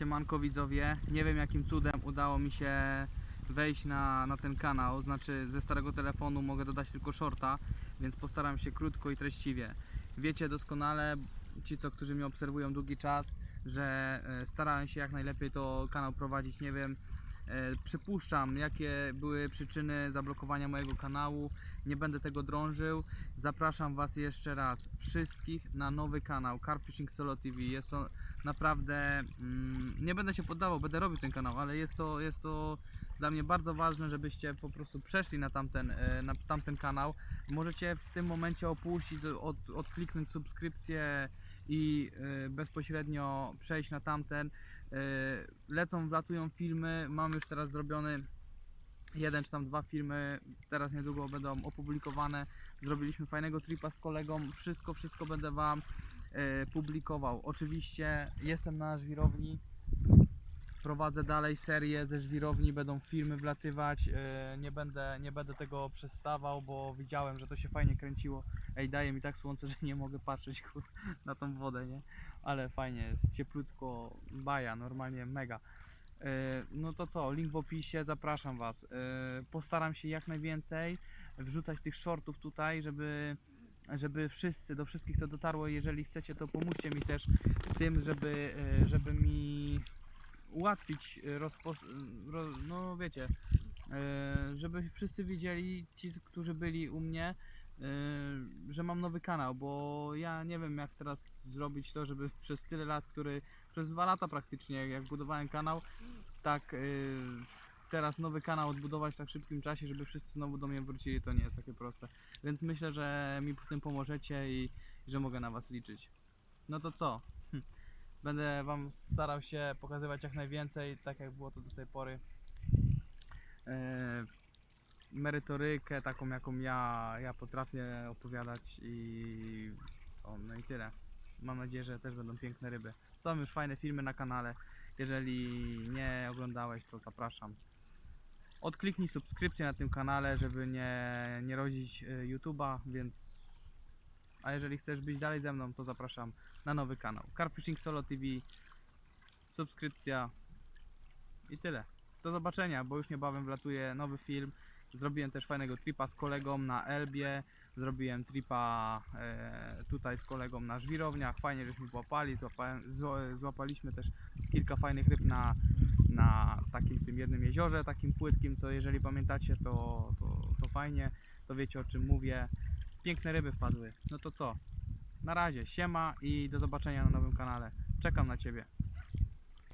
Siemanko widzowie, nie wiem jakim cudem udało mi się wejść na, na ten kanał, znaczy ze starego telefonu mogę dodać tylko shorta, więc postaram się krótko i treściwie. Wiecie doskonale, ci co, którzy mnie obserwują długi czas, że e, starałem się jak najlepiej to kanał prowadzić, nie wiem, przypuszczam jakie były przyczyny zablokowania mojego kanału, nie będę tego drążył, zapraszam Was jeszcze raz wszystkich na nowy kanał Carp Fishing Solo TV, jest to naprawdę mm, nie będę się poddawał, będę robił ten kanał, ale jest to, jest to dla mnie bardzo ważne, żebyście po prostu przeszli na tamten, e, na tamten kanał. Możecie w tym momencie opuścić, od, odkliknąć subskrypcję i e, bezpośrednio przejść na tamten. E, Lecą, wlatują filmy, mam już teraz zrobiony jeden czy tam dwa filmy, teraz niedługo będą opublikowane. Zrobiliśmy fajnego tripa z kolegą, wszystko, wszystko będę Wam e, publikował. Oczywiście jestem na żwirowni, prowadzę dalej serię ze żwirowni, będą filmy wlatywać, e, nie będę, nie będę tego przestawał, bo widziałem, że to się fajnie kręciło. Ej, daje mi tak słońce, że nie mogę patrzeć kur, na tą wodę, nie? Ale fajnie jest, cieplutko, baja, normalnie mega. E, No to co, link w opisie, zapraszam Was. E, Postaram się jak najwięcej wrzucać tych shortów tutaj, żeby żeby wszyscy, do wszystkich to dotarło. Jeżeli chcecie, to pomóżcie mi też w tym, żeby, żeby mi ułatwić e, rozpo... ro... no wiecie, e, żeby wszyscy wiedzieli, ci, którzy byli u mnie, e, że mam nowy kanał, bo ja nie wiem jak teraz zrobić to, żeby przez tyle lat, który przez dwa lata praktycznie, jak budowałem kanał, tak e, teraz nowy kanał odbudować w tak szybkim czasie, żeby wszyscy znowu do mnie wrócili, to nie jest takie proste. Więc myślę, że mi w tym pomożecie i że mogę na Was liczyć. No to co? Będę Wam starał się pokazywać jak najwięcej, tak jak było to do tej pory. E, merytorykę taką jaką ja, ja potrafię opowiadać i o, no i tyle. Mam nadzieję, że też będą piękne ryby. Są już fajne filmy na kanale. Jeżeli nie oglądałeś, to zapraszam. Odkliknij subskrypcję na tym kanale, żeby nie, nie rodzić y, YouTube'a, więc a jeżeli chcesz być dalej ze mną, to zapraszam na nowy kanał. Carp Fishing Solo TV, subskrypcja i tyle. Do zobaczenia, bo już niebawem wlatuje nowy film. Zrobiłem też fajnego tripa z kolegą na Elbie. Zrobiłem tripa e, tutaj z kolegą na żwirowniach. Fajnie żeśmy złapali. Złapałem, złapaliśmy też kilka fajnych ryb na, na takim tym jednym jeziorze, takim płytkim, co jeżeli pamiętacie, to, to, to fajnie, to wiecie o czym mówię. Piękne ryby wpadły. No to co? Na razie, siema i do zobaczenia na nowym kanale. Czekam na Ciebie.